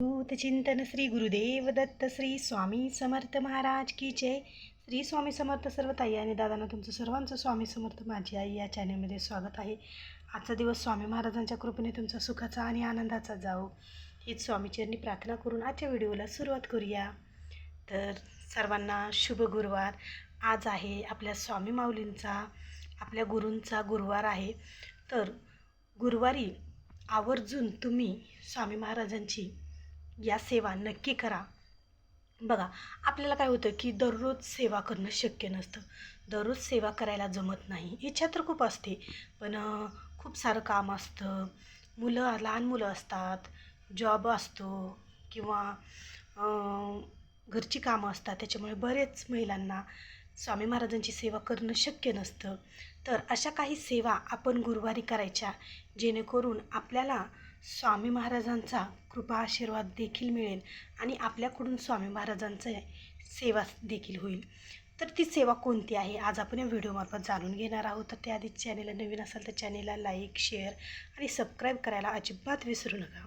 चिंतन श्री गुरुदेव दत्त श्री स्वामी समर्थ महाराज की जय. श्री स्वामी समर्थ सर्व ताई आणि दादांना तुमचं सर्वांचं स्वामी समर्थ माझी आई या चॅनलमध्ये स्वागत आहे. आजचा दिवस स्वामी महाराजांच्या कृपेने तुमचा सुखाचा आणि आनंदाचा जाओ हीच स्वामीचरणी प्रार्थना करून आजच्या व्हिडिओला सुरुवात करूया. तर सर्वांना शुभ गुरुवार. आज आहे आपल्या स्वामी माऊलींचा आपल्या गुरूंचा गुरुवार आहे. तर गुरुवारी आवर्जून तुम्ही स्वामी महाराजांची या सेवा नक्की करा. बघा आपल्याला काय होतं की दररोज सेवा करणं शक्य नसतं. दररोज सेवा करायला जमत नाही. इच्छा तर खूप असते पण खूप सारं काम असतं. मुलं लहान मुलं असतात जॉब असतो किंवा घरची कामं असतात त्याच्यामुळे बरेच महिलांना स्वामी महाराजांची सेवा करणं शक्य नसतं. तर अशा काही सेवा आपण गुरुवारी करायच्या जेणेकरून आपल्याला स्वामी महाराजांचा कृपा आशीर्वाद देखील मिळेल आणि आपल्याकडून स्वामी महाराजांचं सेवा देखील होईल. तर ती सेवा कोणती आहे? आज आपण या व्हिडिओमार्फत जाणून घेणार आहोत. तर त्याआधी चॅनेलला नवीन असाल तर चॅनेलला लाईक शेअर आणि सबस्क्राईब करायला अजिबात विसरू नका.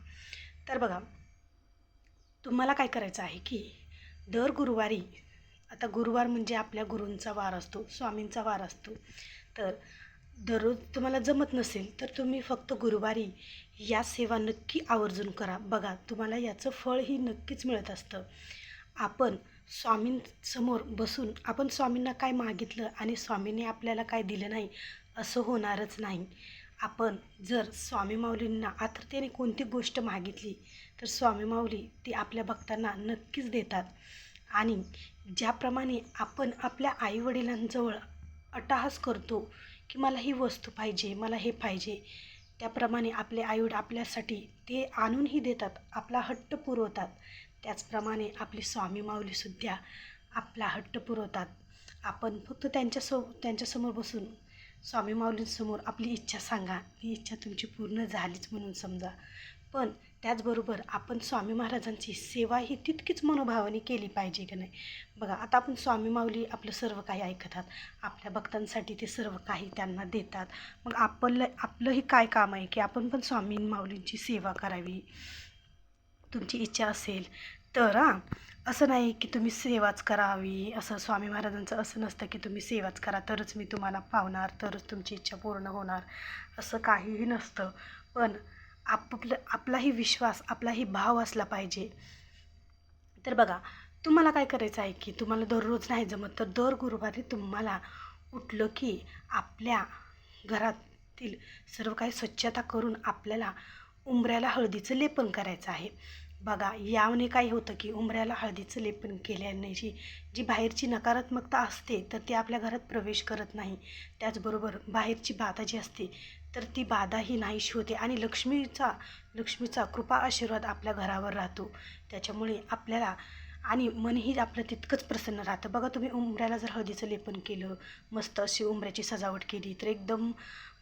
तर बघा तुम्हाला काय करायचं आहे की दर गुरुवारी आता गुरुवार म्हणजे आपल्या गुरूंचा वार असतो स्वामींचा वार असतो. तर दररोज तुम्हाला जमत नसेल तर तुम्ही फक्त गुरुवारी या सेवा नक्की आवर्जून करा. बघा तुम्हाला याचं फळही नक्कीच मिळत असतं. आपण स्वामींसमोर बसून आपण स्वामींना काय मागितलं आणि स्वामींनी आपल्याला काय दिलं नाही असं होणारच नाही. आपण जर स्वामी माऊलींना आतुरतेने कोणती गोष्ट मागितली तर स्वामी माऊली ती आपल्या भक्तांना नक्कीच देतात. आणि ज्याप्रमाणे आपण आपल्या आईवडिलांजवळ अटाहास करतो की मला ही वस्तू पाहिजे मला हे पाहिजे त्याप्रमाणे आपले आईवड आपल्यासाठी ते आणूनही देतात आपला हट्ट पुरवतात. त्याचप्रमाणे आपली स्वामी माऊलीसुद्धा आपला हट्ट पुरवतात. आपण फक्त त्यांच्यासो त्यांच्यासमोर बसून स्वामी माऊलींसमोर आपली इच्छा सांगा. ती इच्छा तुमची पूर्ण झालीच म्हणून समजा. पण त्याचबरोबर आपण स्वामी महाराजांची सेवा ही तितकीच मनोभावाने केली पाहिजे की नाही? बघा आता आपण स्वामी माऊली आपलं सर्व काही ऐकतात आपल्या भक्तांसाठी ते सर्व काही त्यांना देतात. मग आपलं आपलंही काय काम आहे की आपण पण स्वामी माऊलींची सेवा करावी? तुमची इच्छा असेल तर हां. असं नाही की तुम्ही सेवाच करावी. असं स्वामी महाराजांचं असं नसतं की तुम्ही सेवाच करा तरच मी तुम्हाला पावणार तरच तुमची इच्छा पूर्ण होणार. असं काहीही नसतं. पण आपलं आपलाही विश्वास आपलाही भाव असला पाहिजे. तर बघा तुम्हाला काय करायचं आहे की तुम्हाला दररोज नाही जमत तर दर गुरुवारी तुम्हाला उठलं की आपल्या घरातील सर्व काही स्वच्छता करून आपल्याला उंबऱ्याला हळदीचं लेपन करायचं आहे. बघा यावने काय होतं की उंबऱ्याला हळदीचं लेपन केल्याने जी जी बाहेरची नकारात्मकता असते तर ती आपल्या घरात प्रवेश करत नाही. त्याचबरोबर बाहेरची बाधा जी असते तर ती बाधाही नाहीशी होते आणि लक्ष्मीचा लक्ष्मीचा कृपा आशीर्वाद आपल्या घरावर राहतो. त्याच्यामुळे आपल्याला आणि मनही आपलं तितकंच प्रसन्न राहतं. बघा तुम्ही उंबऱ्याला जर हळदीचं लेपन केलं मस्त अशी उंबऱ्याची सजावट केली तर एकदम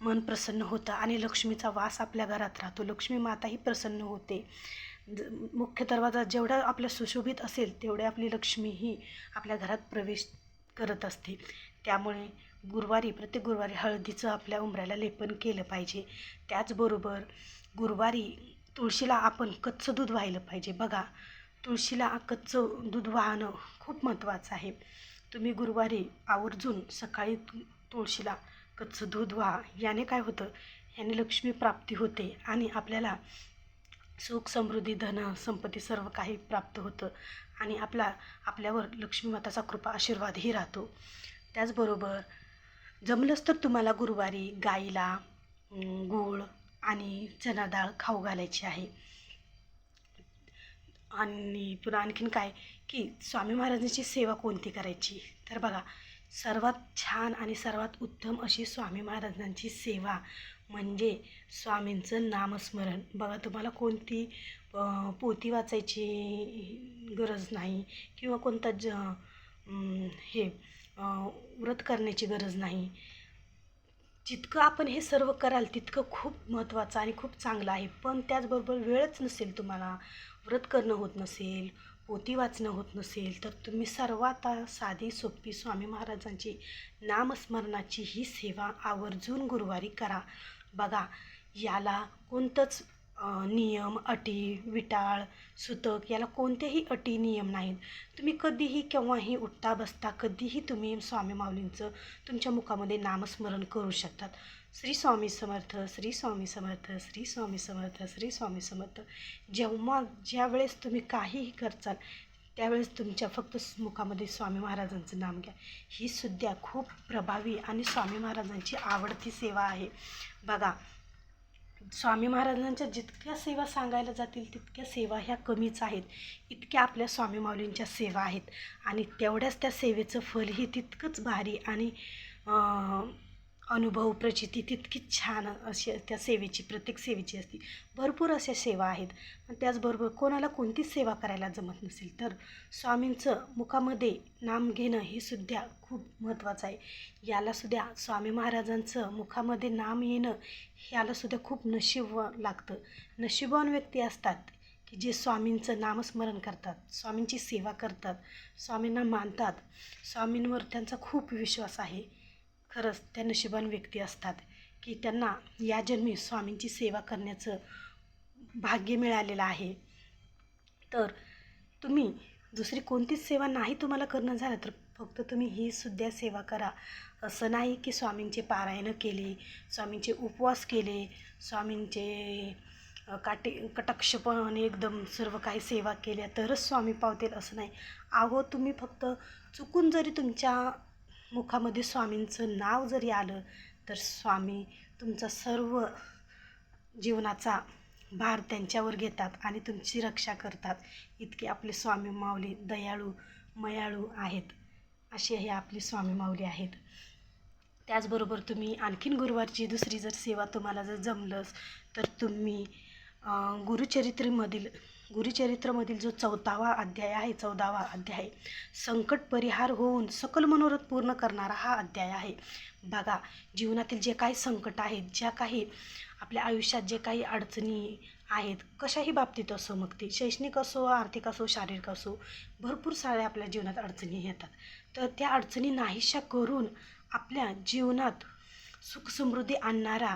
मन प्रसन्न होतं आणि लक्ष्मीचा वास आपल्या घरात राहतो. लक्ष्मी माताही प्रसन्न होते. ज- मुख्य दरवाजा जेवढा आपल्या सुशोभित असेल तेवढे आपली लक्ष्मी ही आपल्या घरात प्रवेश करत असते. त्यामुळे गुरुवारी प्रत्येक गुरुवारी हळदीचं आपल्या उंबऱ्याला लेपन केलं पाहिजे. त्याचबरोबर गुरुवारी तुळशीला आपण कच्चं दूध व्हायला पाहिजे. बघा तुळशीला कच्चं दूध वाहणं खूप महत्त्वाचं आहे. तुम्ही गुरुवारी आवर्जून सकाळी तुळशीला कच्चं दूध व्हा. याने काय होतं? याने लक्ष्मी प्राप्ती होते आणि आपल्याला सुख समृद्धी धन संपत्ती सर्व काही प्राप्त होतं. आणि आपला आपल्यावर लक्ष्मी माताचा कृपा आशीर्वादही राहतो. त्याचबरोबर जमलंच तर तुम्हाला गुरुवारी गाईला गूळ आणि चना डाळ खाऊ घालायची आहे. आणि पुन्हा आणखीन काय? की स्वामी महाराजांची सेवा कोणती करायची? तर बघा सर्वात छान आणि सर्वात उत्तम अशी स्वामी महाराजांची सेवा म्हणजे स्वामींचं नामस्मरण. बघा तुम्हाला कोणती पोथी वाचायची गरज नाही किंवा कोणता ज हे व्रत करण्याची गरज नाही. जितकं आपण हे सर्व कराल तितकं खूप महत्त्वाचं आणि खूप चांगलं आहे. पण त्याचबरोबर वेळच नसेल तुम्हाला. व्रत करणं होत नसेल पोती वाचणं होत नसेल तर तुम्ही सर्वात साधी सोपी स्वामी महाराजांची नामस्मरणाची ही सेवा आवर्जून गुरुवारी करा. बघा याला कोणतंच नियम अटी विटाळ सुतक याला कोणत्याही अटी नियम नाहीत. तुम्ही कधीही केव्हाही उठता बसता कधीही तुम्ही स्वामी माऊलींचं तुमच्या मुखामध्ये नामस्मरण करू शकतात. श्री स्वामी समर्थ श्री स्वामी समर्थ श्री स्वामी समर्थ श्री स्वामी समर्थ. जेव्हा ज्यावेळेस तुम्ही काहीही करचाल त्यावेळेस तुमच्या फक्त मुखामध्ये स्वामी महाराजांचं नाम घ्या. ही सुद्धा खूप प्रभावी आणि स्वामी महाराजांची आवडती सेवा आहे. बघा स्वामी महाराजांच्या जितक्या सेवा सांगायला जातील तितक्या सेवा ह्या कमीच आहेत. इतक्या आपल्या स्वामी माऊलींच्या सेवा आहेत. आणि तेवढ्याच त्या सेवेचं फलही तितकंच भारी आणि अनुभव प्रचिती तितकीच छान अशी त्या सेवेची प्रत्येक सेवेची असते. भरपूर अशा सेवा आहेत. पण त्याचबरोबर कोणाला कोणतीच सेवा करायला जमत नसेल तर स्वामींचं मुखामध्ये नाम घेणं हे सुद्धा खूप महत्त्वाचं आहे. यालासुद्धा स्वामी महाराजांचं मुखामध्ये नाम येणं यालासुद्धा खूप नशीब लागतं. नशिबवान व्यक्ती असतात की जे स्वामींचं नामस्मरण करतात स्वामींची सेवा करतात स्वामींना मानतात. स्वामींवर त्यांचा खूप विश्वास आहे. खरंच त्या नशिबान व्यक्ती असतात की त्यांना या जन्मी स्वामींची सेवा करण्याचं भाग्य मिळालेलं आहे. तर तुम्ही दुसरी कोणतीच सेवा नाही तुम्हाला करणं झालं तर फक्त तुम्ही ही सुद्धा सेवा करा. असं नाही की स्वामींचे पारायणं केले स्वामींचे उपवास केले स्वामींचे काटे कटाक्षपणे एकदम सर्व काही सेवा केल्या तरच स्वामी पावतील असं नाही. अहो तुम्ही फक्त चुकून जरी तुमच्या मुखामध्ये स्वामींचं नाव जरी आलं तर स्वामी तुमचा सर्व जीवनाचा भार त्यांच्यावर घेतात आणि तुमची रक्षा करतात. इतके आपले स्वामी माऊली दयाळू मयाळू आहेत. असे हे आपले स्वामी माऊली आहेत. त्याचबरोबर तुम्ही आणखीन गुरुवारची दुसरी जर सेवा तुम्हाला जर जमलंच तर तुम्ही गुरुचरित्रेमधील गुरुचरित्रमधील जो चौथावा अध्याय आहे चौदावा अध्याय संकट परिहार होऊन सकल मनोरथ पूर्ण करणारा हा अध्याय आहे. बघा जीवनातील जे काही संकट आहेत ज्या काही आपल्या आयुष्यात जे काही अडचणी आहेत कशाही बाबतीत असो मग ते शैक्षणिक असो आर्थिक असो शारीरिक असो भरपूर साऱ्या आपल्या जीवनात अडचणी येतात. तर त्या अडचणी नाहीशा करून आपल्या जीवनात सुखसमृद्धी आणणारा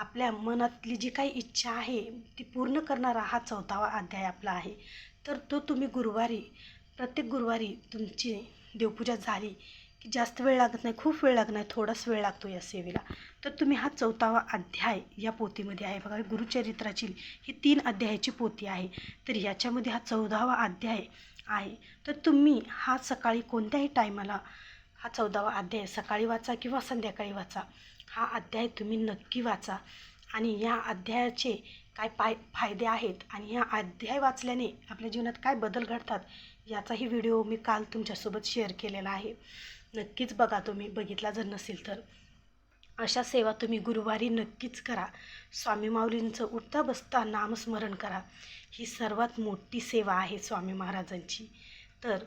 आपल्या मनातली जी काही इच्छा आहे ती पूर्ण करणारा हा चौथावा अध्याय आपला आहे. तर तो तुम्ही गुरुवारी प्रत्येक गुरुवारी तुमची देवपूजा झाली की जास्त वेळ लागत नाही खूप वेळ लागत नाही थोडाच वेळ लागतो या सेवेला. तर तुम्ही हा चौथावा अध्याय या पोथीमध्ये आहे. बघा गुरुचरित्राची ही तीन अध्यायाची पोथी आहे. तर याच्यामध्ये हा चौदावा अध्याय आहे. तर तुम्ही हा सकाळी कोणत्याही टायमाला हा चौदावा अध्याय सकाळी वाचा किंवा संध्याकाळी वाचा. हा अध्याय तुम्ही नक्की वाचा. आणि या अध्यायाचे काय पाय फायदे आहेत आणि ह्या अध्याय वाचल्याने आपल्या जीवनात काय बदल घडतात याचाही व्हिडिओ मी काल तुमच्यासोबत शेअर केलेला आहे. नक्कीच बघा तुम्ही बघितला जर नसेल तर. अशा सेवा तुम्ही गुरुवारी नक्कीच करा. स्वामी माऊलींचं उठता बसता नामस्मरण करा. ही सर्वात मोठी सेवा आहे स्वामी महाराजांची. तर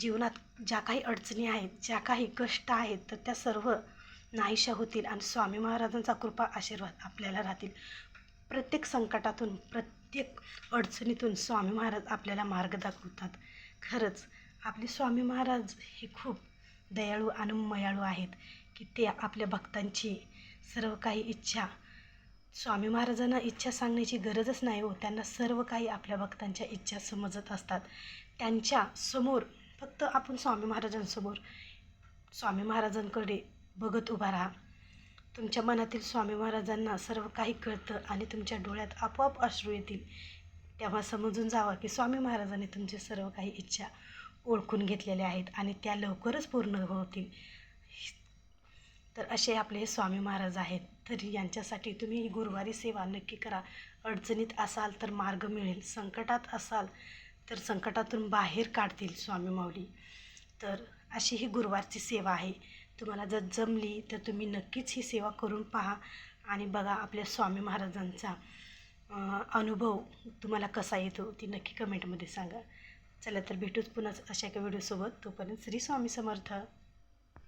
जीवनात ज्या काही अडचणी आहेत ज्या काही कष्ट आहेत तर त्या सर्व नाहीशा होतील आणि स्वामी महाराजांचा कृपा आशीर्वाद आपल्याला राहतील. प्रत्येक संकटातून प्रत्येक अडचणीतून स्वामी महाराज आपल्याला मार्ग दाखवतात. खरंच आपले स्वामी महाराज हे खूप दयाळू आणि मयाळू आहेत की ते आपल्या भक्तांची सर्व काही इच्छा स्वामी महाराजांना इच्छा सांगण्याची गरजच नाही हो. त्यांना सर्व काही आपल्या भक्तांच्या इच्छा समजत असतात. त्यांच्यासमोर फक्त आपण स्वामी महाराजांसमोर स्वामी महाराजांकडे बघत उभा राहा. तुमच्या मनातील स्वामी महाराजांना सर्व काही कळतं आणि तुमच्या डोळ्यात आपोआप अश्रू येतील. तेव्हा समजून जावा की स्वामी महाराजांनी तुमचे सर्व काही इच्छा ओळखून घेतलेल्या आहेत आणि त्या लवकरच पूर्ण होतील. तर असे आपले हे स्वामी महाराज आहेत. तरी यांच्यासाठी तुम्ही ही गुरुवारी सेवा नक्की करा. अडचणीत असाल तर मार्ग मिळेल. संकटात असाल तर संकटातून बाहेर काढतील स्वामी माऊली. तर अशी ही गुरुवारची सेवा आहे. तुम्हाला जर जमली तर तुम्ही नक्कीच ही सेवा करून पहा आणि बघा आपल्या स्वामी महाराजांचा अनुभव तुम्हाला कसा येतो ती नक्की कमेंटमध्ये सांगा. चला तर भेटूच पुन्हा अशा एका व्हिडिओसोबत तोपर्यंत श्री स्वामी समर्थ.